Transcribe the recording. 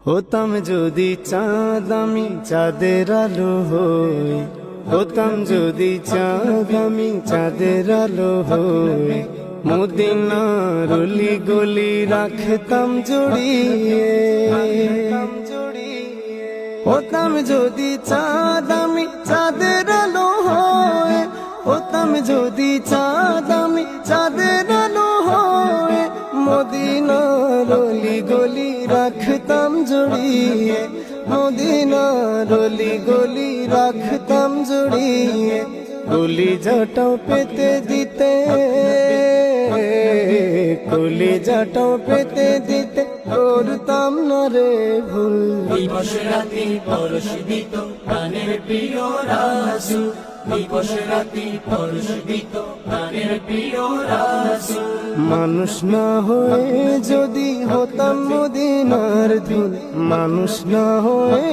হতাম যদি চাঁদ আমি চাঁদের আলো হই হতাম যদি চাঁদ আমি চাঁদের আলো হই মদিনার অলি গলি রাখতাম জড়িয়ে হতাম যদি চাঁদ আমি চাঁদের আলো হই হতাম যদি চাঁদ অলি গলি রাখতাম জড়িয়ে, মদিনার অলি গলি রাখতাম জড়িয়ে গলি যাটাও পেতে দিতে কলি যাটাও পেতে দিতে করতাম না রে ভুল। দিবস রাতি দিত প্রাণের প্রিয় রাতি পরশ দিত প্রাণের প্রিয় রাসু মানুষ না হয়ে যদি হতাম মদিনার ধুল মানুষ না হয়ে